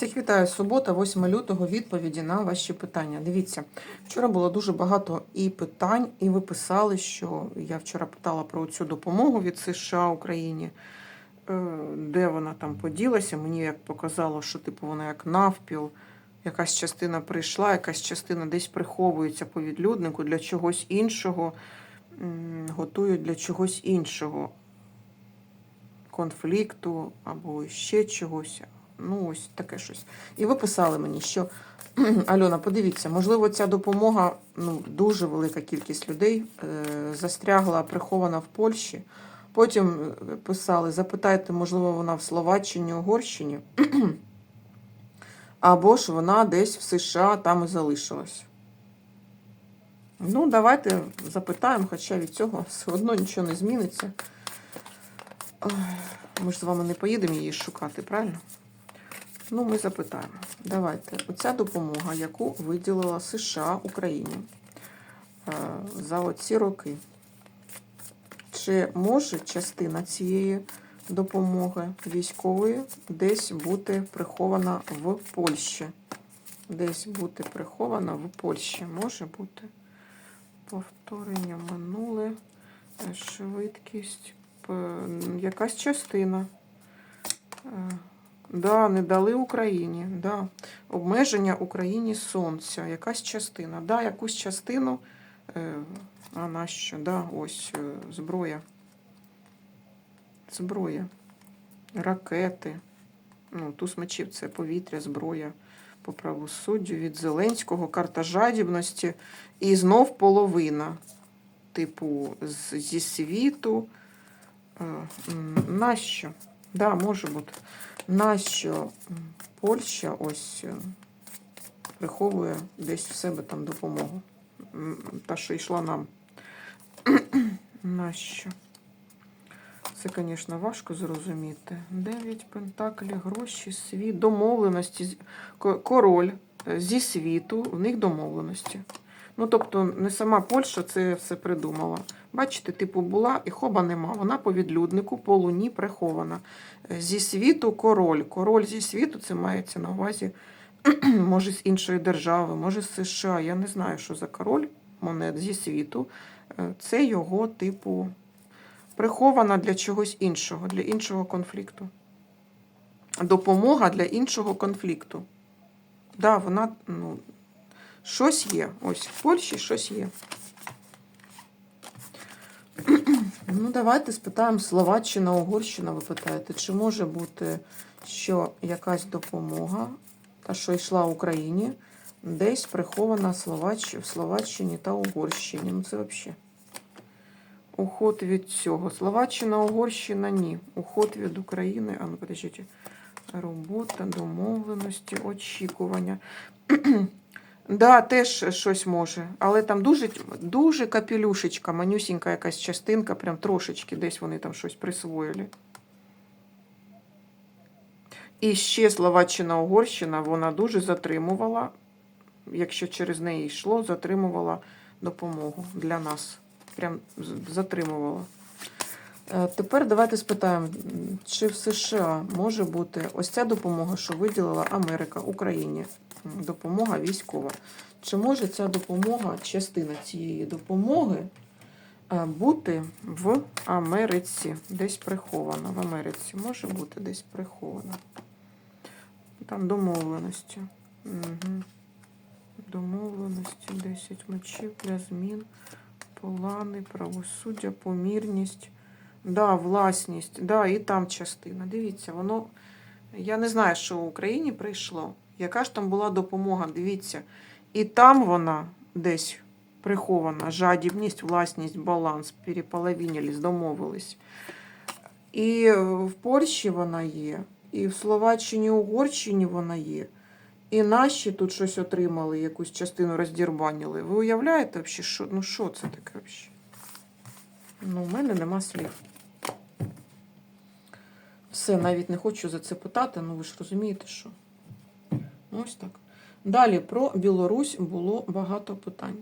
Всіх вітаю субота, 8 лютого. Відповіді на ваші питання. Дивіться, вчора було дуже багато і питань, і ви писали, що я вчора питала про цю допомогу від США Україні, е, де вона там поділася. Мені як показало, що типу вона як навпіл, якась частина прийшла, якась частина десь приховується по відлюднику для чогось іншого, готують для чогось іншого. Конфлікту або ще чогось. Ну, ось таке щось. І ви писали мені, що Альона, подивіться, можливо, ця допомога, ну, дуже велика кількість людей е, застрягла, прихована в Польщі. Потім е, писали, запитайте, можливо, вона в Словаччині, Угорщині, або ж вона десь в США там і залишилась. Ну, давайте запитаємо, хоча від цього все одно нічого не зміниться. Ми ж з вами не поїдемо її шукати, правильно? Ну, ми запитаємо. Давайте. Оця допомога, яку виділила США Україні е, за оці роки. Чи може частина цієї допомоги військової десь бути прихована в Польщі? Десь бути прихована в Польщі. Може бути. Повторення минуле, е, швидкість, якась частина. Да, не дали Україні. Да. Обмеження Україні сонця. Якась частина. Да, якусь частину. Е, а на? Да, ось е, зброя. Зброя. Ракети. Ну, туз мечів це повітря, зброя по правосуддю від Зеленського, карта жадібності. І знов половина. Типу, зі світу. Е, Нащо? Да, може бути. Нащо Польща ось е, приховує десь в себе там допомогу? Та, що йшла нам. Нащо? Це, звісно, важко зрозуміти. Дев'ять пентаклі, гроші, світ, домовленості. Король е, зі світу, в них домовленості. Ну, тобто, не сама Польща це все придумала. Бачите, типу, була і хоба нема. Вона по відлюднику, по луні прихована. Е, Зі світу король. Король зі світу це мається на увазі, може, з іншої держави, може, з США. Я не знаю, що за король монет зі світу. Е, Це його, типу, прихована для чогось іншого, для іншого конфлікту. Допомога для іншого конфлікту. Да, вона, ну, щось є. Ось в Польщі щось є. Ну, давайте спитаємо Словаччина, Угорщина, ви питаєте, чи може бути, що якась допомога, та що йшла Україні, десь прихована Словач... в Словаччині та Угорщині. Ну, це взагалі. Уход від цього. Словаччина, Угорщина ні. Уход від України. А ну, подождіть. Робота, домовленості, очікування. Да, теж щось може. Але там дуже, дуже капелюшечка, манюсінька якась частинка, прям трошечки, десь вони там щось присвоїли. І ще Словаччина, Угорщина, вона дуже затримувала, якщо через неї йшло, затримувала допомогу для нас. Прям затримувала. Е, Тепер давайте спитаємо, чи в США може бути ось ця допомога, що виділила Америка Україні, допомога військова. Чи може ця допомога, частина цієї допомоги е, бути в Америці, десь прихована? В Америці може бути десь прихована. Там домовленості. Угу. Домовленості, 10 мечів для змін, плани, правосуддя, помірність. Да, власність, да, і там частина. Дивіться, воно. Я не знаю, що в Україні прийшло. Яка ж там була допомога? Дивіться. І там вона десь прихована. Жадібність, власність, баланс, переполовинились, домовились. І в Польщі вона є, і в Словаччині, Угорщині вона є. І наші тут щось отримали, якусь частину роздірбанили. Ви уявляєте, взагалі, що, ну що це таке взагалі? Ну, у мене нема слів. Все, навіть не хочу за це питати, ну ви ж розумієте, що. Ось так. Далі про Білорусь було багато питань.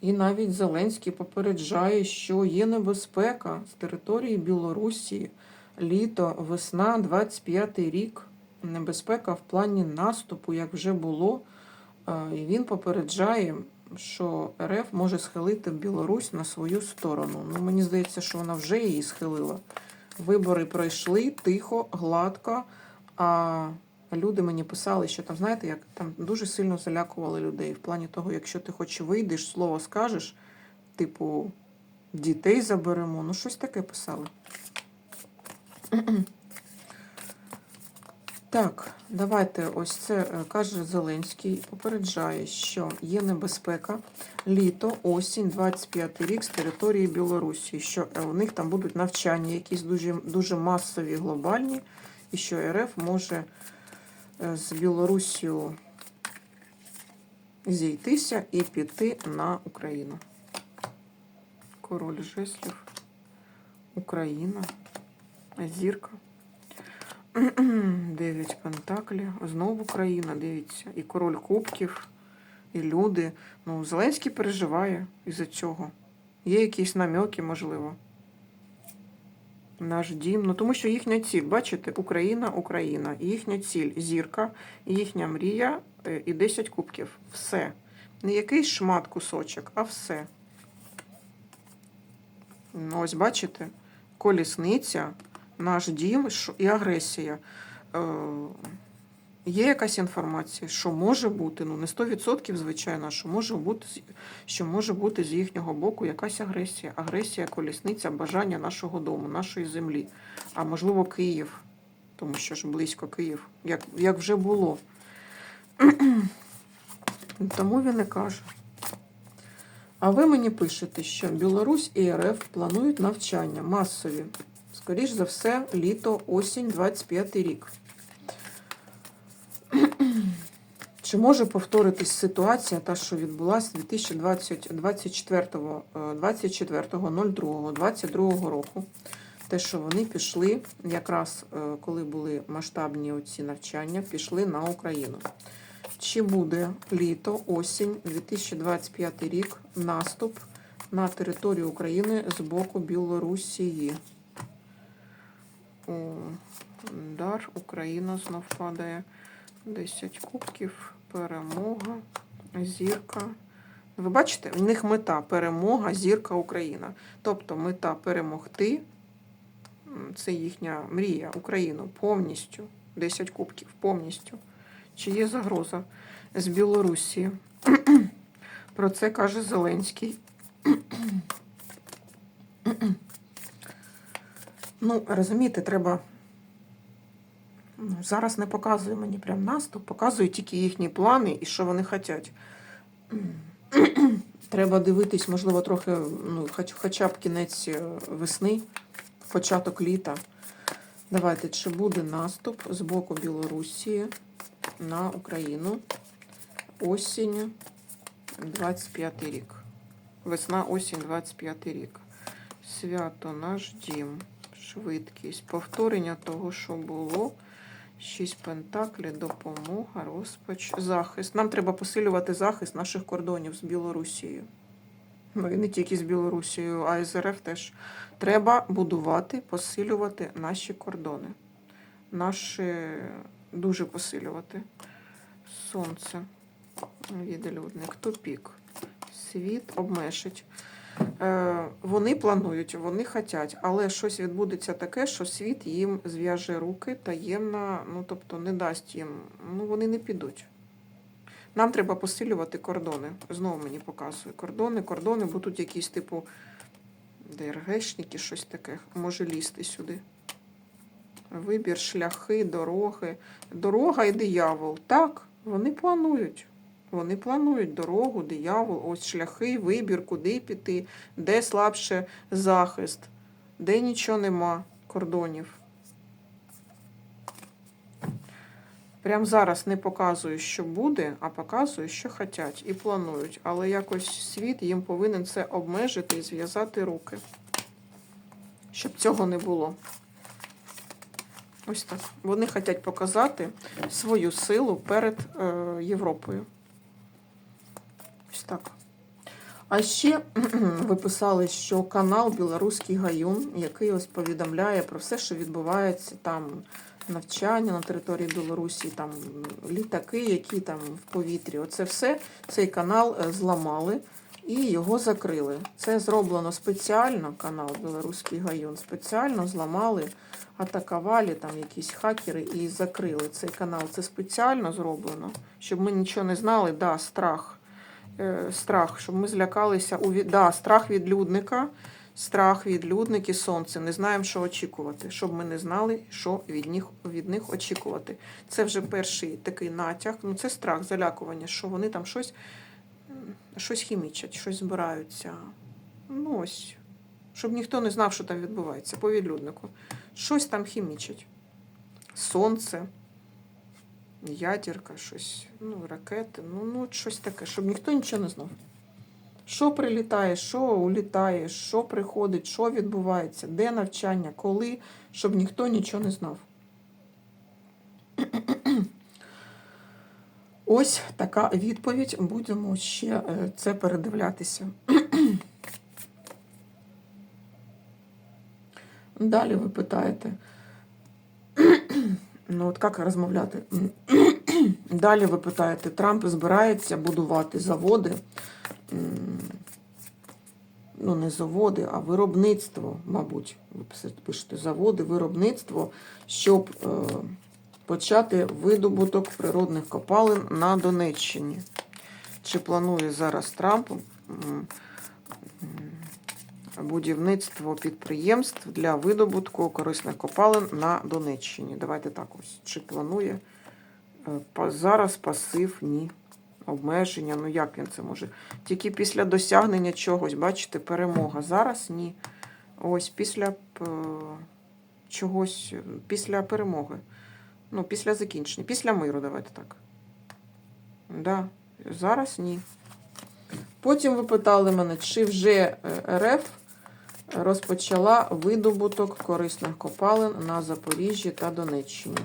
І навіть Зеленський попереджає, що є небезпека з території Білорусі літо, весна, 25 рік. Небезпека в плані наступу, як вже було. Е, І він попереджає, що РФ може схилити Білорусь на свою сторону. Ну, мені здається, що вона вже її схилила. Вибори пройшли тихо, гладко. А люди мені писали, що там, знаєте, як там дуже сильно залякували людей. В плані того, якщо ти хоч вийдеш, слово скажеш, типу, дітей заберемо. Ну, щось таке писали. Так, давайте ось це е, каже Зеленський. Попереджає, що є небезпека літо, осінь, 25 рік з території Білорусі, що е, у них там будуть навчання, якісь дуже, дуже масові, глобальні, і що РФ може з Білорусію зійтися і піти на Україну. Король жеслів, Україна, зірка. Дев'ять пентаклів. Знову Україна, дивіться. І король кубків, і люди. Ну, Зеленський переживає із-за цього. Є якісь намеки, можливо. Наш дім. Ну, тому що їхня ціль, бачите, Україна, Україна. Їхня ціль зірка, їхня мрія е, і 10 кубків. Все. Не якийсь шмат кусочок, а все. Ну, ось бачите, колісниця, наш дім і агресія. Є якась інформація, що може бути, ну не 100%, звичайно, що може бути, що може бути з їхнього боку якась агресія. Агресія, колісниця, бажання нашого дому, нашої землі. А можливо, Київ, тому що ж близько Київ, як, як вже було. Тому він і каже. А ви мені пишете, що Білорусь і РФ планують навчання масові. Скоріш за все, літо, осінь, 25 рік. Чи може повторитись ситуація, та, що відбулася 2024 е, 24.02 22 року? Те, що вони пішли, якраз е, коли були масштабні оці навчання, пішли на Україну. Чи буде літо, осінь, 2025 рік наступ на територію України з боку Білорусії? Дар, Україна знов падає. 10 кубків, перемога, зірка. Ви бачите, в них мета перемога, зірка Україна. Тобто мета перемогти це їхня мрія Україну повністю. 10 кубків повністю. Чи є загроза з Білорусі? Про це каже Зеленський. Ну, розумієте, треба. Зараз не показує мені прям наступ, показує тільки їхні плани і що вони хочуть. Треба дивитись, можливо, трохи, ну, хоч, хоча б кінець е, весни, початок літа. Давайте, чи буде наступ з боку Білорусі на Україну осінь 25 рік. Весна, осінь, 25 рік. Свято, наш дім, швидкість, повторення того, що було. Шість пентаклів, допомога, розпач, захист. Нам треба посилювати захист наших кордонів з Білорусією. Ну і не тільки з Білорусією, а й з РФ теж. Треба будувати, посилювати наші кордони. Наші дуже посилювати. Сонце, відлюдник, тупік, світ обмежить. Е, Вони планують, вони хочуть, але щось відбудеться таке, що світ їм зв'яже руки таємно, ну тобто не дасть їм, ну вони не підуть. Нам треба посилювати кордони. Знову мені показує кордони, кордони, бо тут якісь типу ДРГшники, щось таке, може лізти сюди. Вибір, шляхи, дороги. Дорога і диявол. Так, вони планують. Вони планують дорогу, диявол, ось шляхи, вибір, куди піти, де слабше захист, де нічого нема кордонів. Прям зараз не показую, що буде, а показую, що хочуть і планують. Але якось світ їм повинен це обмежити і зв'язати руки, щоб цього не було. Ось так. Вони хочуть показати свою силу перед е, Європою. Так. А ще ви писали, що канал Білоруський Гаюн, який ось повідомляє про все, що відбувається там навчання на території Білорусі, там літаки, які там в повітрі. Оце все цей канал е, зламали і його закрили. Це зроблено спеціально, канал Білоруський Гаюн, спеціально зламали, атакували там якісь хакери і закрили цей канал. Це спеціально зроблено, щоб ми нічого не знали. Да, страх. Е, страх, щоб ми злякалися у да, страх відлюдника, страх відлюдники, сонце. Не знаємо, що очікувати, щоб ми не знали, що від них, від них очікувати. Це вже перший такий натяг. Ну, це страх, залякування, що вони там щось, щось хімічать, щось збираються. Ну ось, щоб ніхто не знав, що там відбувається по відлюднику. Щось там хімічать. Сонце ядерка, щось, ну, ракети, ну, ну, щось таке, щоб ніхто нічого не знав. Що прилітає, що улітає, що приходить, що відбувається, де навчання, коли, щоб ніхто нічого не знав. Ось така відповідь. Будемо ще е, це передивлятися. Далі ви питаєте. Ну, от як розмовляти? Далі ви питаєте, Трамп збирається будувати заводи, ну не заводи, а виробництво, мабуть, ви пишете заводи, виробництво, щоб е, почати видобуток природних копалин на Донеччині. Чи планує зараз Трамп будівництво підприємств для видобутку корисних копалин на Донеччині? Давайте так ось. Чи планує? Е, Зараз пасив ні. Обмеження, ну як він це може? Тільки після досягнення чогось, бачите, перемога. Зараз ні. Ось після п- чогось, е, після перемоги. Ну, після закінчення, після миру, давайте так. Да. Зараз ні. Потім ви питали мене, чи вже е, РФ розпочала видобуток корисних копалин на Запоріжжі та Донеччині.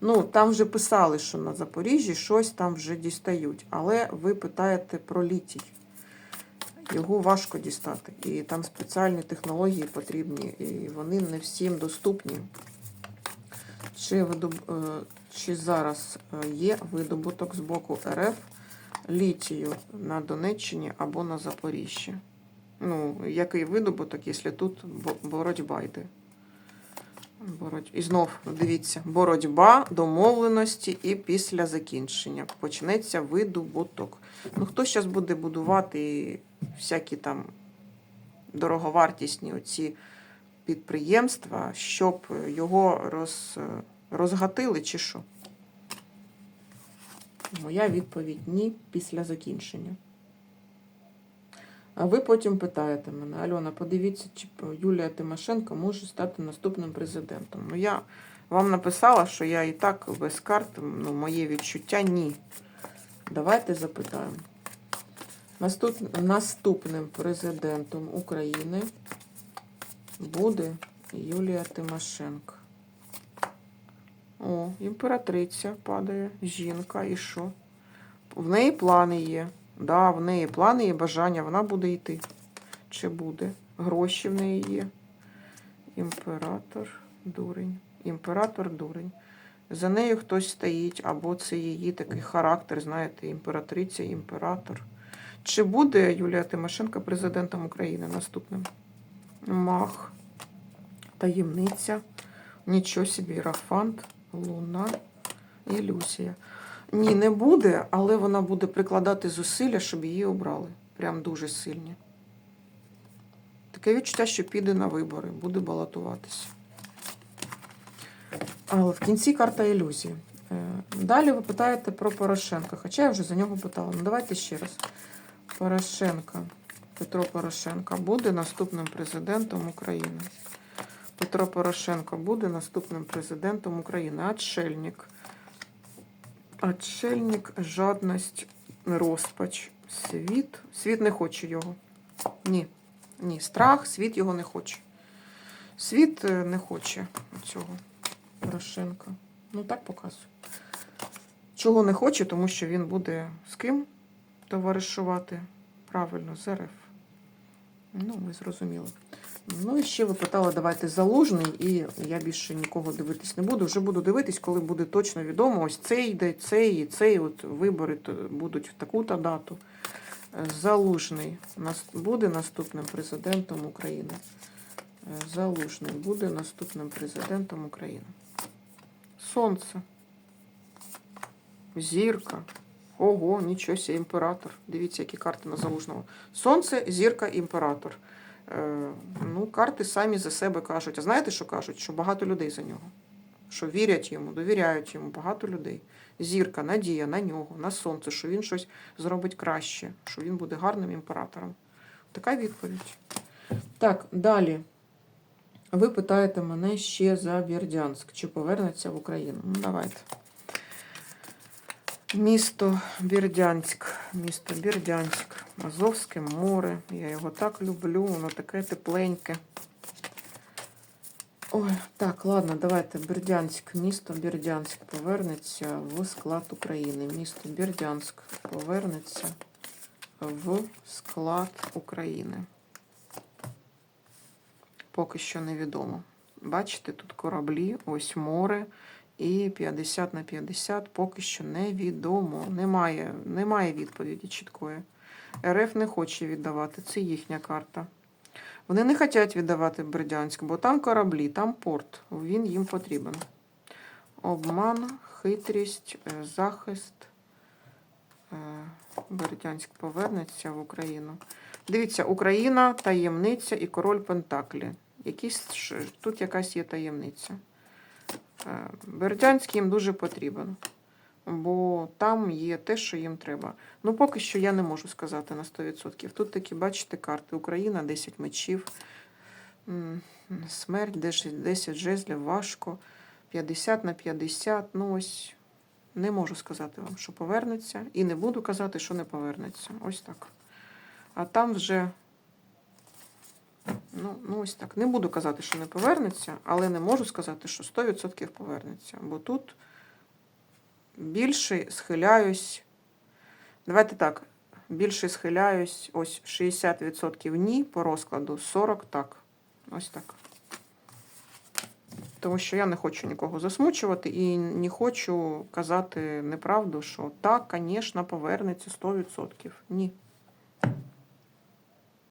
Ну, там вже писали, що на Запоріжжі щось там вже дістають. Але ви питаєте про літій. Його важко дістати. І там спеціальні технології потрібні, і вони не всім доступні. Чи, видоб... е, чи зараз е, є видобуток з боку РФ літію на Донеччині або на Запоріжжі? Ну, який видобуток, якщо тут боротьба йде? Бороть... І знов дивіться, боротьба, домовленості і після закінчення почнеться видобуток. Ну, хто зараз буде будувати всякі там дороговартісні оці підприємства, щоб його роз... розгатили чи що? Моя відповідь ні після закінчення. А ви потім питаєте мене, Альона, подивіться, чи Юлія Тимошенко може стати наступним президентом. Ну, я вам написала, що я і так без карт, ну, моє відчуття ні. Давайте запитаємо. Наступ... Наступним президентом України буде Юлія Тимошенко. О, імператриця падає, жінка, і що? В неї плани є. Да, в неї плани і бажання, вона буде йти. Чи буде? Гроші в неї є. Імператор, дурень. Імператор дурень. За нею хтось стоїть, або це її такий характер, знаєте, імператриця, імператор. Чи буде Юлія Тимошенко президентом України наступним? Мах, таємниця, нічого собі, Іерофант, Луна, ілюзія. Ні, не буде, але вона буде прикладати зусилля, щоб її обрали. Прям дуже сильні. Таке відчуття, що піде на вибори, буде балотуватися. Але в кінці карта ілюзії. Е, Далі ви питаєте про Порошенка, хоча я вже за нього питала. Ну давайте ще раз. Порошенко, Петро Порошенко буде наступним президентом України. Петро Порошенко буде наступним президентом України. Отшельник. Отшельник, жадність, розпач, світ. Світ не хоче його. Ні. Ні, страх, світ його не хоче. Світ е, не хоче цього Порошенка. Ну так показую. Чого не хоче, тому що він буде з ким товаришувати? правильно, з РФ. Ну, ви зрозуміли. Ну і ще ви питали, давайте залужний, і я більше нікого дивитись не буду. Вже буду дивитись, коли буде точно відомо. Ось цей йде, цей і цей. От вибори будуть в таку-то дату. Е, Залужний буде наступним президентом України. Е, Залужний буде наступним президентом України. Сонце. Зірка. Ого, нічого себе, імператор. Дивіться, які карти на залужного. Сонце, зірка, імператор. Е, ну, карти самі за себе кажуть. А знаєте, що кажуть? Що багато людей за нього. Що вірять йому, довіряють йому, багато людей. Зірка, надія на нього, на сонце, що він щось зробить краще, що він буде гарним імператором. Така відповідь. Так, далі. Ви питаєте мене ще за Бердянськ, чи повернеться в Україну. Ну, давайте. Місто Бердянськ. Місто Бердянськ. Азовське море. Я його так люблю, воно таке тепленьке. Ой, так, ладно, давайте. Бердянськ. Місто Бердянськ повернеться в склад України. Місто Бердянськ повернеться в склад України. Поки що невідомо. Бачите, тут кораблі, ось море. І 50 на 50 поки що невідомо. Немає, немає відповіді чіткої. РФ не хоче віддавати, це їхня карта. Вони не хочуть віддавати Бердянськ, бо там кораблі, там порт. Він їм потрібен. Обман, хитрість, е, захист. Е, Бердянськ повернеться в Україну. Дивіться, Україна, таємниця і король Пентаклі. Якісь, тут якась є таємниця. Е, Бердянськ їм дуже потрібен, бо там є те, що їм треба. Ну, поки що я не можу сказати на 100%. Тут такі, бачите, карти. Україна, 10 мечів, смерть, 10 10 жезлів, важко, 50 на 50. Ну, ось не можу сказати вам, що повернеться, і не буду казати, що не повернеться. Ось так. А там вже. Ну, ну ось так. Не буду казати, що не повернеться, але не можу сказати, що 100% повернеться. Бо тут більше схиляюсь. Давайте так. Більше схиляюсь. Ось 60% ні по розкладу, 40% так. Ось так. Тому що я не хочу нікого засмучувати і не хочу казати неправду, що так, звісно, повернеться 100%. Ні.